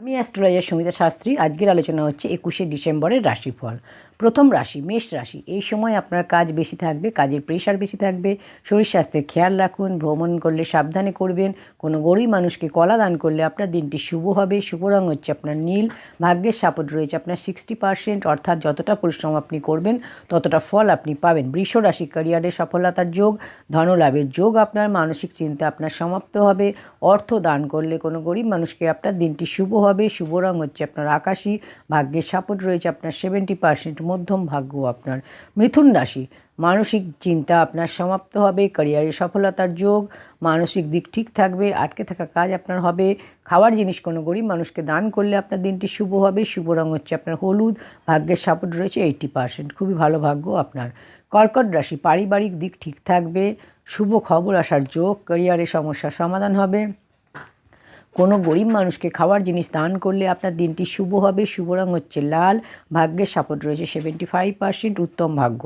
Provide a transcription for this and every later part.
আমি অ্যাস্ট্রোলজার সুমিতা শাস্ত্রী। আজকের আলোচনা হচ্ছে একুশে ডিসেম্বরের রাশিফল। প্রথম রাশি, মেষ রাশি। এই সময় আপনার কাজ বেশি থাকবে, কাজের প্রেশার বেশি থাকবে, শরীর স্বাস্থ্যের খেয়াল রাখুন, ভ্রমণ করলে সাবধানে করবেন, কোনো গরিব মানুষকে কলা দান করলে আপনার দিনটি শুভ হবে, শুভ রং হচ্ছে আপনার নীল, ভাগ্যের সাপোর্ট রয়েছে আপনার সিক্সটি পার্সেন্ট অর্থাৎ যতটা পরিশ্রম আপনি করবেন, ততটা ফল আপনি পাবেন। বৃষ রাশি ক্যারিয়ারে সফলতার যোগ, ধনলাভের যোগ আপনার মানসিক চিন্তা আপনার সমাপ্ত হবে, অর্থ দান করলে কোনো গরিব মানুষকে আপনার দিনটি শুভ হবে, শুভ রং হচ্ছে আপনার আকাশী, ভাগ্যের সাপোর্ট রয়েছে আপনার সেভেন্টি পার্সেন্ট মধ্যম ভাগ্য আপনার মিথুন রাশি। মানসিক চিন্তা আপনার সমাপ্ত হবে ক্যারিয়ারে সফলতার যোগ, মানসিক দিক ঠিক থাকবে, আটকে থাকা কাজ আপনার হবে, খাওয়ার জিনিস কোনো গরিব মানুষকে দান করলে আপনার দিনটি শুভ হবে, শুভ রং হচ্ছে আপনার হলুদ, ভাগ্যের সাপোর্ট রয়েছে এইটটি পার্সেন্ট খুবই ভালো ভাগ্য আপনার। কর্কট রাশি, পারিবারিক দিক ঠিক থাকবে, শুভ খবর আসার যোগ ক্যারিয়ারে সমস্যার সমাধান হবে। কোনো গরিব মানুষকে খাওয়ার জিনিস দান করলে আপনার দিনটি শুভ হবে। শুভ রং হচ্ছে লাল, ভাগ্যের সাপোর্ট রয়েছে সেভেন্টি ফাইভ পার্সেন্ট উত্তম ভাগ্য।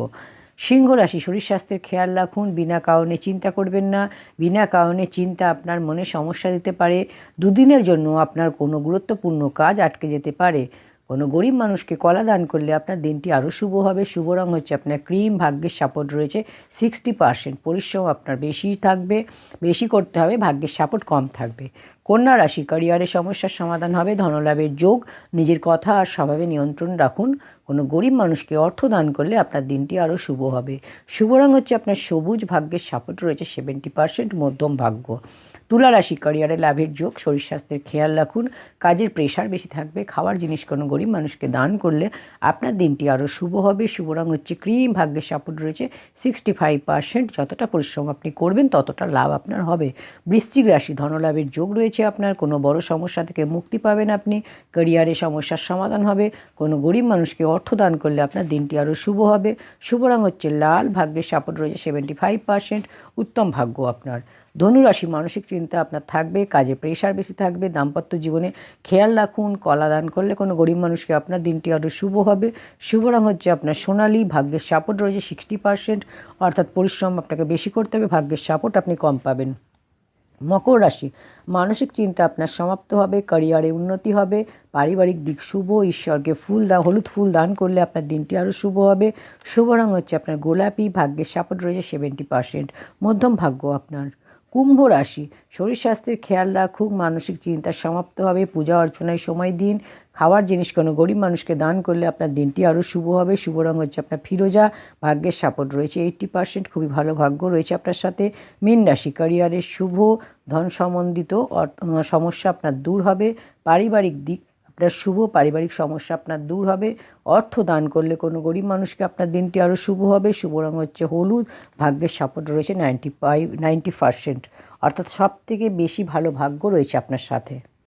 সিংহ রাশি শরীর স্বাস্থ্যের খেয়াল রাখুন, বিনা কারণে চিন্তা করবেন না। বিনা কারণে চিন্তা আপনার মনে সমস্যা দিতে পারে। দুদিনের জন্য আপনার কোনো গুরুত্বপূর্ণ কাজ আটকে যেতে পারে। কোনো গরিব মানুষকে কলা দান করলে আপনার দিনটি আরও শুভ হবে, শুভ রং হচ্ছে আপনার ক্রিম, ভাগ্যের সাপোর্ট রয়েছে সিক্সটি পার্সেন্ট পরিশ্রম আপনার বেশি থাকবে, বেশি করতে হবে, ভাগ্যের সাপোর্ট কম থাকবে। কন্যা রাশি ক্যারিয়ারের সমস্যার সমাধান হবে, ধনলাভের যোগ, নিজের কথা আর স্বভাবে নিয়ন্ত্রণ রাখুন। কোনো গরিব মানুষকে অর্থ দান করলে আপনার দিনটি আরও শুভ হবে। শুভ রং হচ্ছে আপনার সবুজ, ভাগ্যের সাপোর্ট রয়েছে সেভেন্টি পার্সেন্ট মধ্যম ভাগ্য। তুলা রাশি ক্যারিয়ারে লাভের যোগ, শরীর স্বাস্থ্যের খেয়াল রাখুন, কাজের প্রেশার বেশি থাকবে, খাওয়ার জিনিস কোনো গরিব মানুষকে দান করলে আপনার দিনটি আরও শুভ হবে। শুভ রং হচ্ছে ক্রিম ভাগ্যের সাপোর্ট রয়েছে সিক্সটি ফাইভ পার্সেন্ট যতটা পরিশ্রম আপনি করবেন ততটা লাভ আপনার হবে। বৃশ্চিক রাশি ধনলাভের যোগ রয়েছে আপনার, কোনো বড় সমস্যা থেকে মুক্তি পাবেন আপনি ক্যারিয়ারে সমস্যার সমাধান হবে, কোনো গরিব মানুষকে অর্থ দান করলে আপনার দিনটি আরও শুভ হবে। শুভ রং হচ্ছে লাল, ভাগ্যের সাপোর্ট রয়েছে সেভেন্টি ফাইভ পার্সেন্ট উত্তম ভাগ্য আপনার। ধনুরাশি মানসিক চিন্তা আপনার থাকবে, কাজে প্রেশার বেশি থাকবে, দাম্পত্য জীবনে খেয়াল রাখুন, কলা দান করলে কোনো গরিব মানুষকে আপনার দিনটি আরও শুভ হবে। শুভ রং হচ্ছে আপনার সোনালি, ভাগ্যের সাপোর্ট রয়েছে সিক্সটি পার্সেন্ট অর্থাৎ পরিশ্রম আপনাকে বেশি করতে হবে, ভাগ্যের সাপোর্ট আপনি কম পাবেন। মকর রাশি, মানসিক চিন্তা আপনার সমাপ্ত হবে ক্যারিয়ারে উন্নতি হবে, পারিবারিক দিক শুভ, ঈশ্বরকে ফুল দান, হলুদ ফুল দান করলে আপনার দিনটি আরও শুভ হবে। শুভ রং হচ্ছে আপনার গোলাপি, ভাগ্যের সাপোর্ট রয়েছে সেভেন্টি পার্সেন্ট মধ্যম ভাগ্য আপনার। কুম্ভ রাশি। শরীর স্বাস্থ্যের খেয়াল রাখুক, মানসিক চিন্তা সমাপ্ত হবে, পূজা অর্চনায় সময় দিন, খাওয়ার জিনিস কোনো গরিব মানুষকে দান করলে আপনার দিনটি আরও শুভ হবে, শুভ রং হচ্ছে আপনার ফিরোজা, ভাগ্যের সাপোর্ট রয়েছে, এইট্টি পার্সেন্ট খুবই ভালো ভাগ্য রয়েছে আপনার সাথে। মীন রাশি ক্যারিয়ারের শুভ, ধন সম্বন্ধিত সমস্যা আপনার দূর হবে, পারিবারিক দিক আপনার শুভ পারিবারিক সমস্যা আপনার দূর হবে। অর্থ দান করলে কোনো গরিব মানুষকে আপনার দিনটি আরও শুভ হবে। শুভ রং হচ্ছে হলুদ, ভাগ্যের সাপোর্ট রয়েছে নাইনটি ফাইভ, নাইনটি পার্সেন্ট। অর্থাৎ সব থেকে বেশি ভালো ভাগ্য রয়েছে আপনার সাথে।